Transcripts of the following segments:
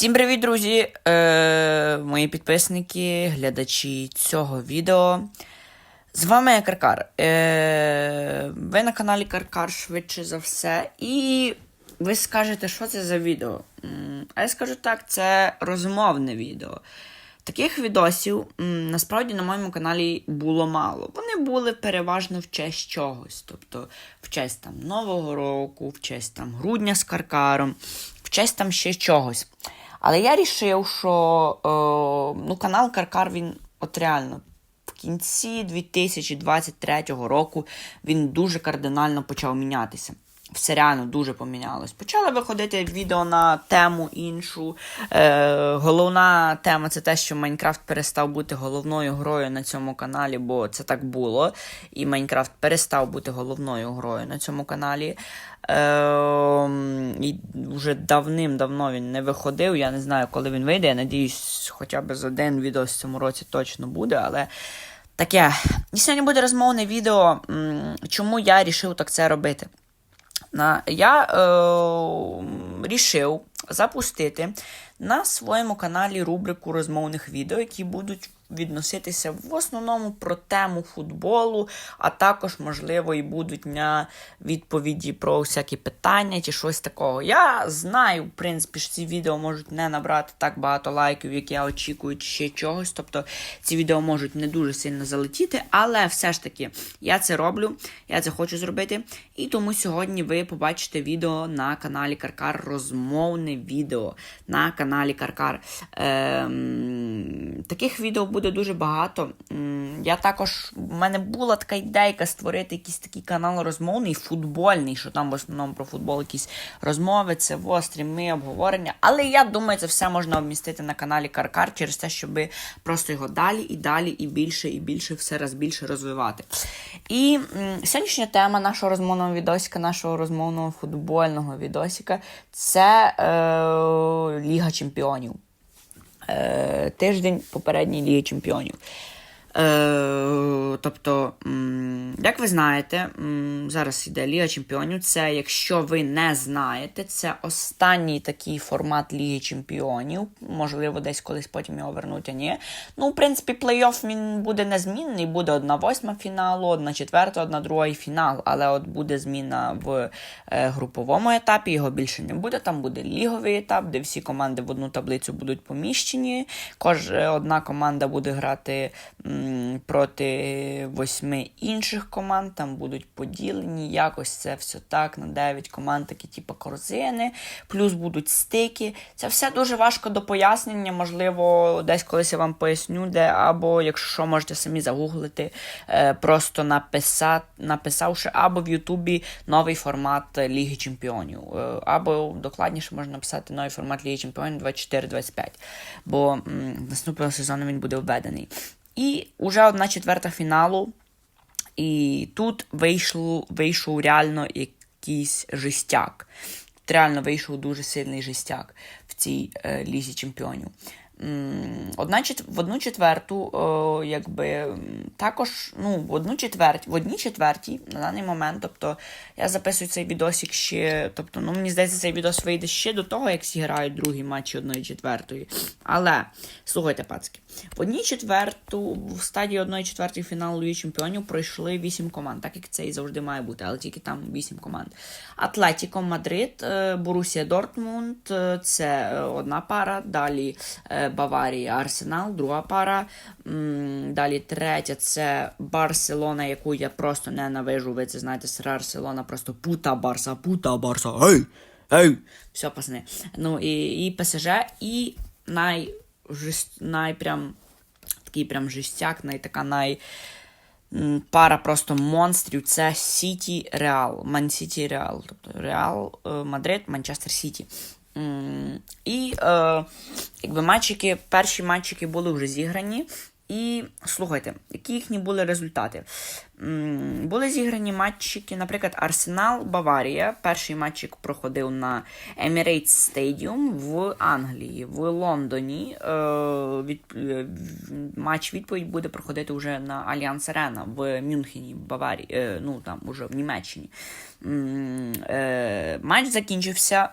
Всім привіт, друзі! Е, мої підписники, глядачі цього відео. З вами Каркар. Е, ви на каналі Каркар швидше за все. І ви скажете, що це за відео? А я скажу так, це розмовне відео. Таких відосів насправді на моєму каналі було мало. Вони були переважно в честь чогось. Тобто в честь там Нового року, в честь там грудня з Каркаром, в честь там ще чогось. Але я рішив, що е, ну, канал Каркар він от реально в кінці 2023 року він дуже кардинально почав мінятися. Все реально дуже помінялось. Почали виходити відео на тему іншу. Е, головна тема це те, що Майнкрафт перестав бути головною грою на цьому каналі, бо це так було. І Майнкрафт перестав бути головною грою на цьому каналі. Е, і вже давним-давно він не виходив. Я не знаю, коли він вийде. Я надіюсь, хоча б з один відео в цьому році точно буде, але. Таке. І сьогодні буде розмовне відео, чому я вирішив так це робити. На, я е, рішив запустити на своєму каналі рубрику розмовних відео, які будуть відноситися в основному про тему футболу, а також, можливо, і будуть на відповіді про всякі питання чи щось такого. Я знаю, в принципі, що ці відео можуть не набрати так багато лайків, як я очікую, чи ще чогось. Тобто ці відео можуть не дуже сильно залетіти, але все ж таки я це роблю, я це хочу зробити. І тому сьогодні ви побачите відео на каналі Каркар, розмовне відео на каналі Каркар. Ем, таких відео буде дуже багато. Я також, в мене була така ідейка створити якийсь такий канал розмовний, футбольний, що там в основному про футбол якісь розмови, це востріми, обговорення. Але я думаю, це все можна обмістити на каналі Каркар через те, щоб просто його далі і далі, і більше, і більше, все раз більше розвивати. І сьогоднішня тема нашого розмовного відосика, нашого розмовного футбольного відосика це е, Ліга Чемпіонів. Е, тиждень попередній Ліги Чемпіонів. Е, тобто, як ви знаєте, зараз йде Ліга Чемпіонів. Це, якщо ви не знаєте, це останній такий формат Ліги Чемпіонів. Можливо, десь колись потім його вернуть, а ні. Ну, в принципі, плей-офф він буде незмінний. Буде одна восьма фіналу, одна четверта, одна друга і фінал. Але от буде зміна в е, груповому етапі, його більше не буде. Там буде ліговий етап, де всі команди в одну таблицю будуть поміщені. Кож е, одна команда буде грати. Проти восьми інших команд, там будуть поділені. Якось це все так на 9 команд, такі типу корзини, плюс будуть стики. Це все дуже важко до пояснення. Можливо, десь колись я вам поясню, де, або, якщо що, можете самі загуглити, е, просто написати, написавши або в Ютубі новий формат Ліги Чемпіонів, е, або докладніше можна написати новий формат Ліги Чемпіонів 24-25, бо наступного сезону він буде введений. І вже одна четверта фіналу. І тут вийшов, вийшов реально якийсь жестяк. Реально вийшов дуже сильний жестяк в цій е, лізі чемпіонів. Одна чет... В одну четверту, о, якби також, ну, в одну четверть, в одній четвертій на даний момент, тобто я записую цей відосик ще, тобто, ну, мені здається, цей відос вийде ще до того, як зіграють другі матчі одної четвертої. Але, слухайте, пацки, в одній четверту, в стадії одної четвертої фіналу Ліги Чемпіонів пройшли вісім команд, так як це і завжди має бути, але тільки там вісім команд. Атлетіко Мадрид, е, Борусія Дортмунд, е, це е, одна пара, далі е, Баварія Арсенал, друга пара. Далі третя це Барселона, яку я просто ненавижу. Ви це знаєте, сера Барселона просто пута Барса, пута Барса. Гей! Гей! Все, пацани. Ну і, і ПСЖ, і най, жест, най прям такий прям жестяк, най така най. Пара просто монстрів це Сіті Реал. Ман Сіті Реал. Тобто Реал е, Мадрид, Манчестер Сіті. І е, якби матчики, перші матчики були вже зіграні. І слухайте, які їхні були результати? Були зіграні матчики, наприклад, Арсенал Баварія. Перший матчик проходив на Emirates Stadium в Англії, в Лондоні. Е, від, е, матч відповідь буде проходити вже на Альянс Арена в Мюнхені, Баварії, е, ну там уже в Німеччині. Матч закінчився.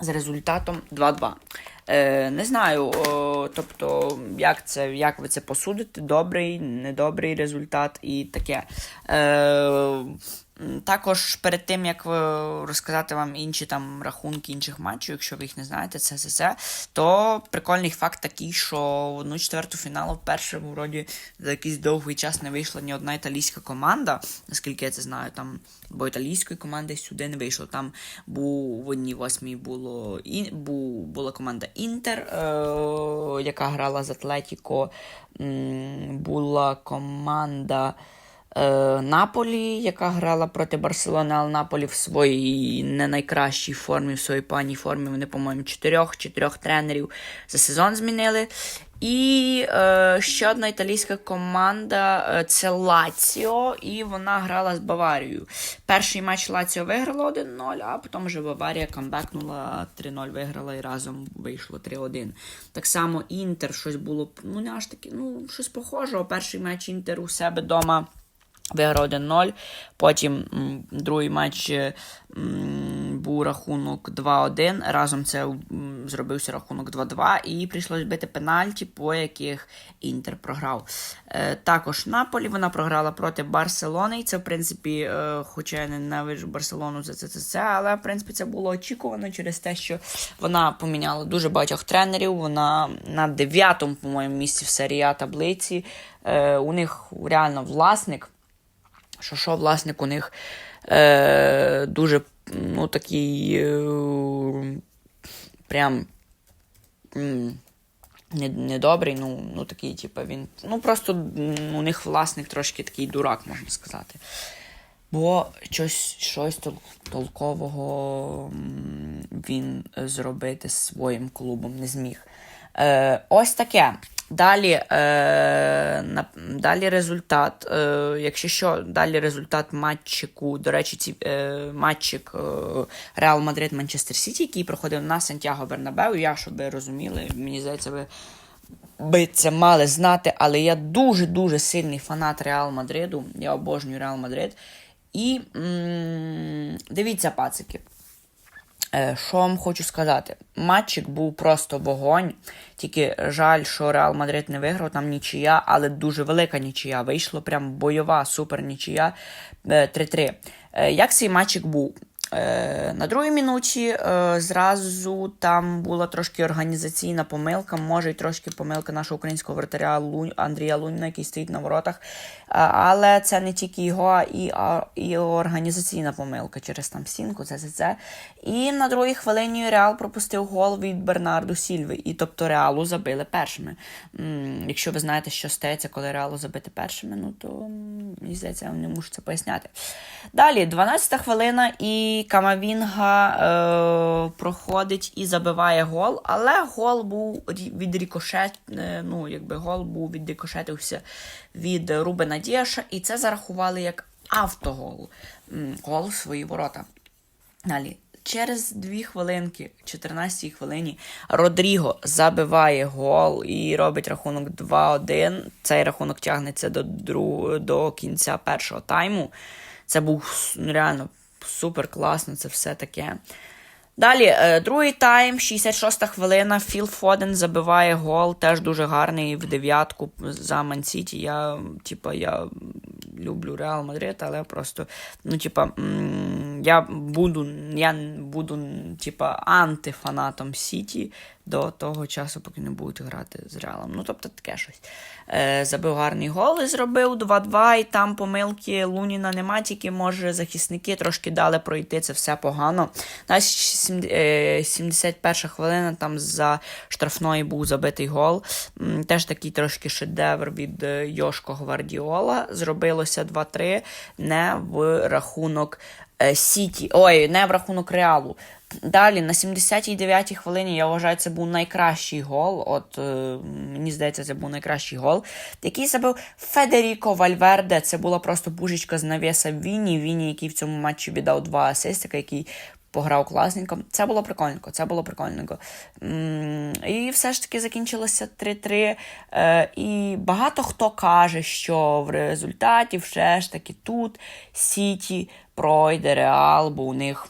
З результатом 2-2. Е, Не знаю, тобто, як це, як ви це посудите, добрий, недобрий результат і таке. Е, Також перед тим, як е, розказати вам інші там рахунки інших матчів, якщо ви їх не знаєте, це це, це, то прикольний факт такий, що в одну четверту фіналу вперше вроді за якийсь довгий час не вийшла ні одна італійська команда, наскільки я це знаю, там, бо італійської команди сюди не вийшло. Там був в одній восьмій було, і, був, була команда Інтер, е, яка грала з Атлетіко, була команда. Е, Наполі, яка грала проти Барселони, але Наполі в своїй не найкращій формі, в своїй паній формі. Вони, по-моєму, чотирьох чотирьох тренерів за сезон змінили. І е, ще одна італійська команда е, це Лаціо, і вона грала з Баварією. Перший матч Лаціо виграла 1-0, а потім вже Баварія камбекнула 3-0 виграла і разом вийшло 3-1. Так само Інтер щось було, ну не аж таки, ну щось похожого. Перший матч Інтер у себе вдома. Виграв 1-0. Потім другий матч е, був рахунок 2-1. Разом це зробився рахунок 2-2. І прийшлось бити пенальті, по яких Інтер програв. Е, також Наполі вона програла проти Барселони. І це, в принципі, е, хоча я ненавиджу Барселону за це, це, це, але в принципі це було очікувано через те, що вона поміняла дуже багатьох тренерів. Вона на дев'ятому, по-моєму, місці в серії таблиці. У них реально власник що що власник у них е, дуже ну, такий е, прям недобрий, ну, ну такий, типу, він. Ну просто у них власник трошки такий дурак, можна сказати. Бо щось, щось тол- толкового він е, зробити своїм клубом не зміг. Е, ось таке. Далі, е, далі результат. Е, якщо що, далі результат матчику. До речі, ці, е, матчик е, Реал Мадрид Манчестер Сіті, який проходив на Сантьяго Бернабеу. Я, щоб ви розуміли, мені здається, ви би це мали знати, але я дуже-дуже сильний фанат Реал Мадриду. Я обожнюю Реал Мадрид. І м- дивіться, пацики. Е, Що вам хочу сказати? Матчик був просто вогонь. Тільки жаль, що Реал Мадрид не виграв, там нічия, але дуже велика нічия. Вийшло прям бойова, супер нічия е, 3-3. Е, Як цей матчик був? Е, На другій минуті е, зразу там була трошки організаційна помилка, може й трошки помилка нашого українського вратаря Лунь, Андрія Луніна, який стоїть на воротах. А, але це не тільки його, і, і організаційна помилка через там стінку, це, це, це. І на другій хвилині Реал пропустив гол від Бернарду Сільви. І тобто Реалу забили першими. Якщо ви знаєте, що стається, коли Реалу забити першими, ну то мені здається, я не можу це поясняти. Далі, 12 хвилина, і Камавінга е, проходить і забиває гол, але гол був від рікошет, е, ну, якби гол був відрикошетився від Рубена Діаша, і це зарахували як автогол. Гол в свої ворота. Далі. Через дві хвилинки, 14 хвилині, Родріго забиває гол і робить рахунок 2-1. Цей рахунок тягнеться до, друг... до кінця першого тайму. Це був реально супер класно, це все таке. Далі, е, другий тайм, 66-та хвилина. Філ Фоден забиває гол, теж дуже гарний в дев'ятку за Мансіті. Я, типа, я люблю Реал Мадрид, але просто, ну, типа, я буду, я буду, типа, антифанатом Сіті до того часу, поки не будуть грати з Реалом. Ну, тобто таке щось. Е, забив гарний гол і зробив 2-2, і там помилки Луніна нема, тільки може захисники трошки дали пройти, це все погано. На 71 хвилина там за штрафної був забитий гол. Теж такий трошки шедевр від е, Йошко Гвардіола. Зробилося 2-3 не в рахунок е, Сіті. Ой, не в рахунок Реалу. Далі, на 79-й хвилині, я вважаю, це був найкращий гол. От е, мені здається, це був найкращий гол, який забив Федеріко Вальверде. Це була просто бужечка з навіса Віні. Віні, який в цьому матчі віддав два асистика, який пограв класненько. Це було прикольненько, це було прикольненько. І все ж таки закінчилося 3-3. Е, І багато хто каже, що в результаті все ж таки тут Сіті пройде Реал, бо у них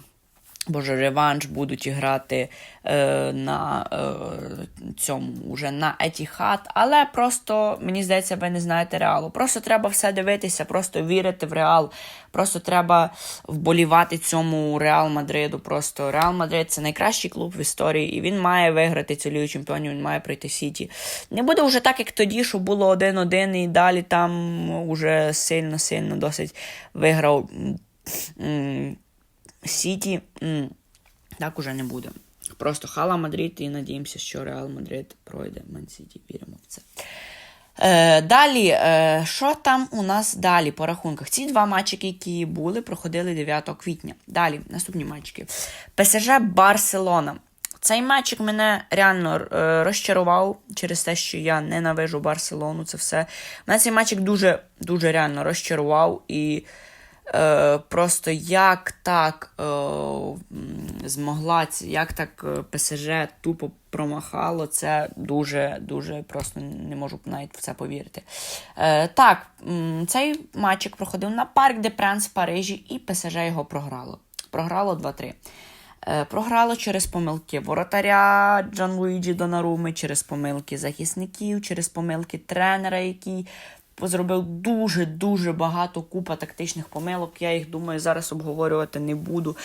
Боже, реванш будуть грати е, на е, цьому уже на Етіхат. Але просто, мені здається, ви не знаєте реалу. Просто треба все дивитися, просто вірити в реал. Просто треба вболівати цьому Реал Мадриду. Просто Реал Мадрид це найкращий клуб в історії, і він має виграти цю лігу чемпіонів, він має пройти Сіті. Не буде вже так, як тоді, що було 1-1, і далі там уже сильно-сильно досить виграв. М, Сіті так уже не буде. Просто хала Мадрид і надіємося, що Реал Мадрид пройде Ман Сіті. Віримо в це. Е, далі, е, що там у нас далі по рахунках? Ці два матчики, які були, проходили 9 квітня. Далі, наступні матчики. ПСЖ Барселона. Цей матчик мене реально е, розчарував через те, що я ненавижу Барселону. Це все. Мене цей матчик дуже дуже реально розчарував. І е, просто як так е, змогла, як так е, ПСЖ тупо промахало, це дуже дуже просто не можу навіть в це повірити. Е, так, цей матчик проходив на Парк де Пранс в Парижі, і ПСЖ його програло. Програло 2-3. Е, Програло через помилки воротаря Джан Луїджі Донаруми, через помилки захисників, через помилки тренера, який зробив дуже-дуже багато купа тактичних помилок. Я їх думаю, зараз обговорювати не буду.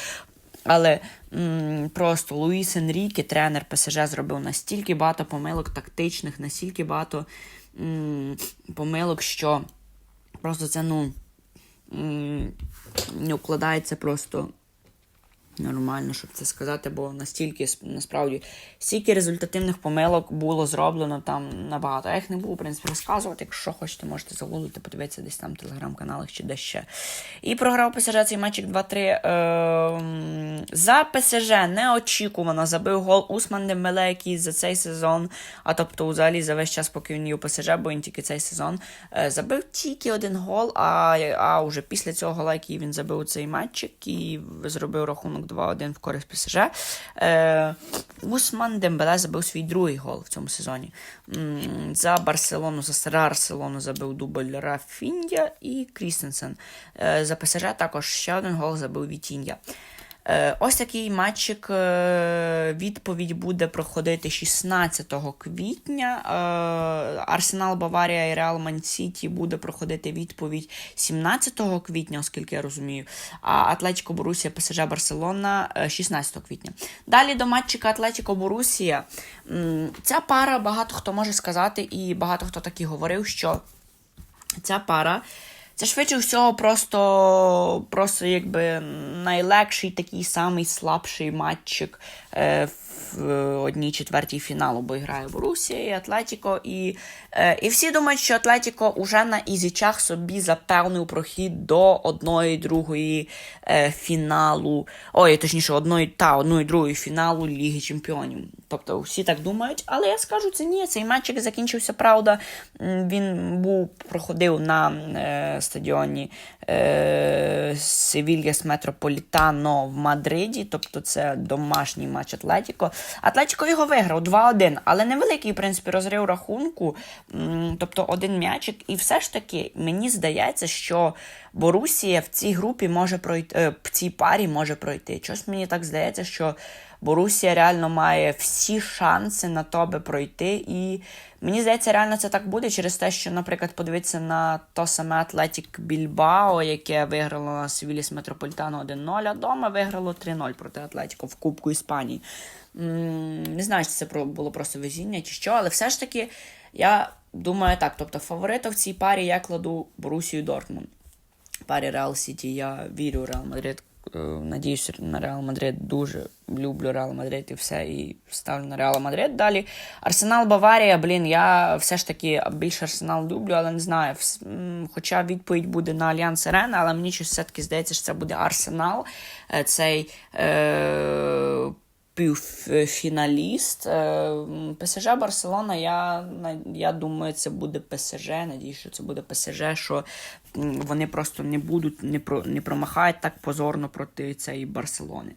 Але м, просто Луїс Енріке, тренер ПСЖ, зробив настільки багато помилок тактичних, настільки багато м, помилок, що просто це ну м, не укладається просто нормально, щоб це сказати, бо настільки насправді стільки результативних помилок було зроблено там набагато. Я їх не буду, в принципі, розказувати. Якщо хочете, можете загуглити, подивитися десь там в телеграм-каналах чи де ще. І програв ПСЖ цей матчик 2-3. Ем, за ПСЖ неочікувано забив гол Усман Дембеле, який за цей сезон, а тобто взагалі за весь час, поки він є у ПСЖ, бо він тільки цей сезон, е, забив тільки один гол, а, а вже після цього гола, який він забив цей матчик і зробив рахунок 2-1 в користь ПСЖ. Е, Усман Дембеле забив свій другий гол в цьому сезоні. За Барселону, за Сера Барселону забив дубль Рафіндя і Крістенсен. Е, За ПСЖ також ще один гол забив Вітінья. Е, Ось такий матчик. е, Відповідь буде проходити 16 квітня. Е, Арсенал Баварія і Реал Ман Сіті буде проходити відповідь 17 квітня, оскільки я розумію. А Атлетіко Борусія ПСЖ Барселона е, 16 квітня. Далі до матчика Атлетіко Борусія. Ця пара багато хто може сказати, і багато хто так і говорив, що ця пара. Це швидше всього просто, просто якби найлегший такий самий слабший матчик е, в одній четвертій фіналу, бо грає Борусія і Атлетіко. І, е, і всі думають, що Атлетіко уже на ізічах собі запевнив прохід до одної другої е, фіналу. Ой, точніше, одної та одної другої фіналу Ліги Чемпіонів. Тобто всі так думають, але я скажу це ні. Цей матчик закінчився, правда. Він був проходив на е, стадіоні Севільяс Метрополітано в Мадриді, тобто це домашній матч Атлетіко. Атлетіко його виграв 2-1, але невеликий, в принципі, розрив рахунку, тобто один м'ячик. І все ж таки, мені здається, що Борусія в цій групі може пройти, е, в цій парі може пройти. Щось мені так здається, що Борусія реально має всі шанси на то, аби пройти. І мені здається, реально це так буде через те, що, наприклад, подивитися на то саме Атлетік Більбао, яке виграло на Севіліс Метрополітано 1-0, а дома виграло 3-0 проти Атлетіко в Кубку Іспанії. Не знаю, чи це було просто везіння чи що, але все ж таки я думаю так. Тобто, фаворита в цій парі я кладу Борусію Дортмунд. Парі Реал Сіті я вірю Реал Мадрид. Е, Надіюсь на Реал Мадрид. Дуже люблю Реал Мадрид і все. І ставлю на Реал Мадрид. Далі Арсенал Баварія. Блін, я все ж таки більше Арсенал люблю, але не знаю. Хоча відповідь буде на Альянс Арена, але мені щось все-таки здається, що це буде Арсенал. Е, Цей. Е- Півфіналіст. Е, ПСЖ Барселона, я, я думаю, це буде ПСЖ. Надіюсь, що це буде ПСЖ, що вони просто не будуть, не, про, не промахають так позорно проти цієї Барселони.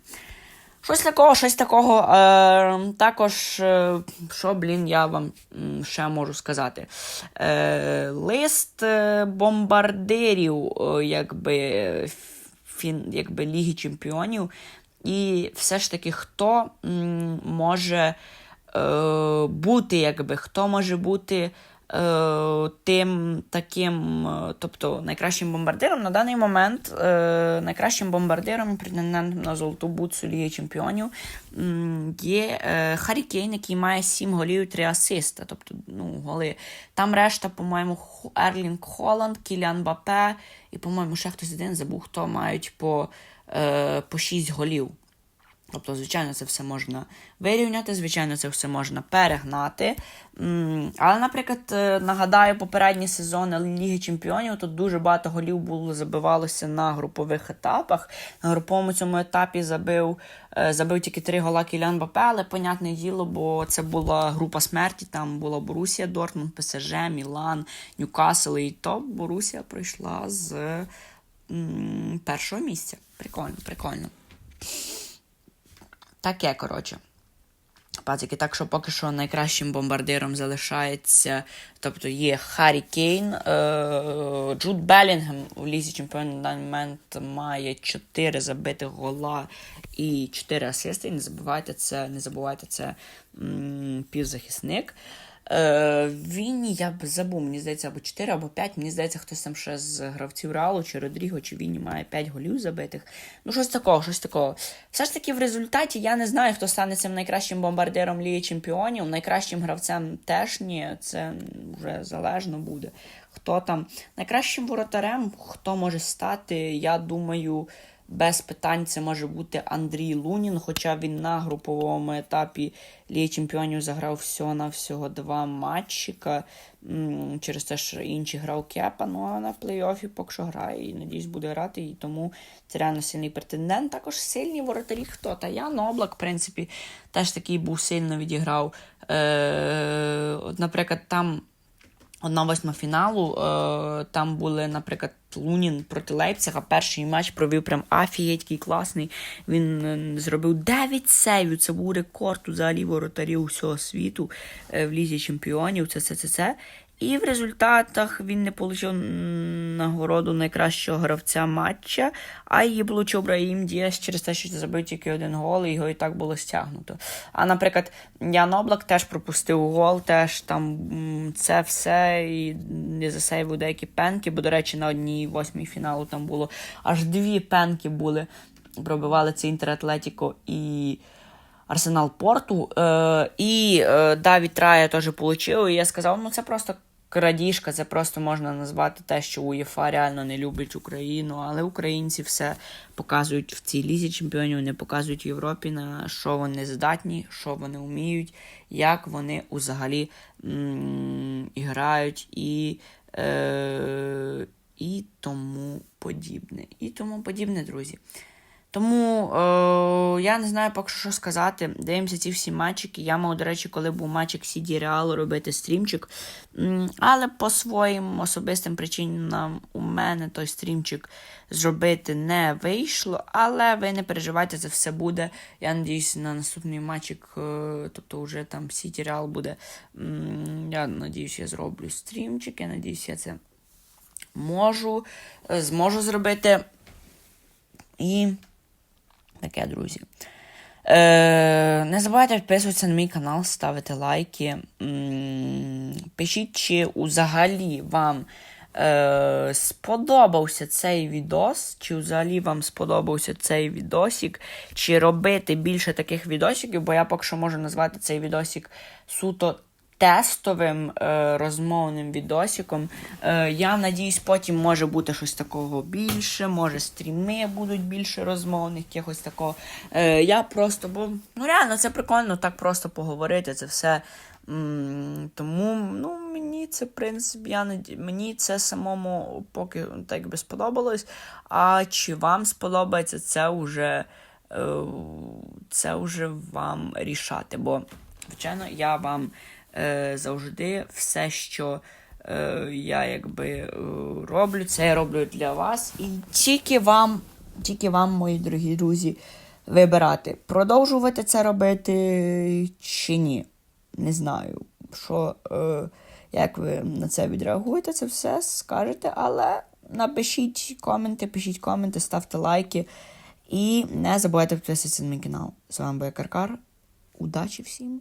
Щось такого, щось такого. Е, також, е, що, блін, я вам ще можу сказати. Е, лист е, бомбардирів, якби, фін, якби Ліги Чемпіонів. І все ж таки, хто може е, бути, якби, хто може бути тим таким, е, тобто найкращим бомбардиром на даний момент е, найкращим бомбардиром претендентом на золоту бутсу Ліги Чемпіонів є е, Харі Кейн, який має 7 голів і 3 асиста. Тобто, ну, голи. Там решта, по-моєму, Ерлінг Холланд, Кіліан Бапе і, по-моєму, ще хтось один забув, хто мають по, е, по 6 голів. Тобто, звичайно, це все можна вирівняти, звичайно, це все можна перегнати. Але, наприклад, е, нагадаю, попередні сезони Ліги Чемпіонів тут дуже багато голів було забивалося на групових етапах. На груповому цьому етапі забив, е, забив тільки три гола Кілян Бапе, але понятне діло, бо це була група смерті. Там була Борусія, Дортмунд, ПСЖ, Мілан, Ньюкасл. І то Борусія пройшла з першого місця. Прикольно, прикольно. Таке, коротше. Пацики, так що поки що найкращим бомбардиром залишається. Тобто є Харі Кейн, е, Джуд Белінгем у лізі чемпіонів на даний момент має 4 забитих гола і 4 асисти. Не забувайте це, не забувайте це м, півзахисник. Е, Вінні, я б забув, мені здається, або 4, або 5. Мені здається, хтось там ще з гравців Реалу, чи Родріго, чи Вінні має 5 голів забитих. Ну, щось такого, щось такого. Все ж таки, в результаті я не знаю, хто стане цим найкращим бомбардиром Ліги Чемпіонів. Найкращим гравцем теж ні. Це вже залежно буде. Хто там найкращим воротарем, хто може стати, я думаю. Без питань це може бути Андрій Лунін, хоча він на груповому етапі Ліги Чемпіонів заграв всього на всього два матчика. Через те, що інші грав Кепа, ну а на плей-офі поки що грає і надіюсь буде грати. І тому це реально сильний претендент. Також сильні воротарі хто? Та Ян Облак, в принципі, теж такий був сильно відіграв. Е, Наприклад, там. Одна восьма фіналу. Е, там були, наприклад, Лунін проти Лейпцига. Перший матч провів прям афієтький, класний. Він е, зробив 9 сейвів. Це був рекорд взагалі воротарів усього світу е, в лізі чемпіонів. Це це це це. І в результатах він не отримав нагороду найкращого гравця матча, а її отримав Браїм Діас через те, що забив тільки один гол, і його і так було стягнуто. А, наприклад, Ян Облак теж пропустив гол, теж там це все і не засейвив деякі пенки, бо, до речі, на одній восьмій фіналу там було аж дві пенки були. Пробивали це Інтер Атлетіко і. Арсенал Порту. Е, і е, Давід Рая теж отримав. І я сказав, ну це просто крадіжка, це просто можна назвати те, що УЄФА реально не любить Україну, але українці все показують в цій лізі чемпіонів, не показують Європі, на що вони здатні, що вони вміють, як вони взагалі грають і. Е- і тому подібне. І тому подібне, друзі. Тому е, я не знаю поки що сказати. Дивимося ці всі матчики. Я мав, до речі, коли був матчик Сіді Реалу робити стрімчик. Але по своїм особистим причинам у мене той стрімчик зробити не вийшло. Але ви не переживайте, це все буде. Я надіюсь, на наступний матчик, е, тобто вже там Сіді Реал буде. Я надіюсь, я зроблю стрімчик. Я надіюсь, я це можу, е, зможу зробити. І таке, друзі. Е, не забувайте підписуватися на мій канал, ставити лайки. Пишіть, чи взагалі вам е, сподобався цей відос, чи взагалі вам сподобався цей відосик, чи робити більше таких відосиків, бо я поки що можу назвати цей відосик суто тестовим е, розмовним відосиком. Е, я надіюсь, потім може бути щось такого більше, може стріми будуть більше розмовних, якихось такого. Е, я просто, бо ну реально це прикольно так просто поговорити. Це все. М, Тому ну, мені це, в принципі, я наді... мені це самому поки так би сподобалось. А чи вам сподобається, це вже, е, це вже вам рішати. Бо, звичайно, я вам завжди все, що е, я якби е, роблю, це я роблю для вас. І тільки вам, тільки вам, мої дорогі друзі, вибирати, продовжувати це робити чи ні. Не знаю, що, е, як ви на це відреагуєте, це все скажете, але напишіть коменти, пишіть коменти, ставте лайки. І не забувайте підписатися на мій канал. З вами був Каркар. Удачі всім.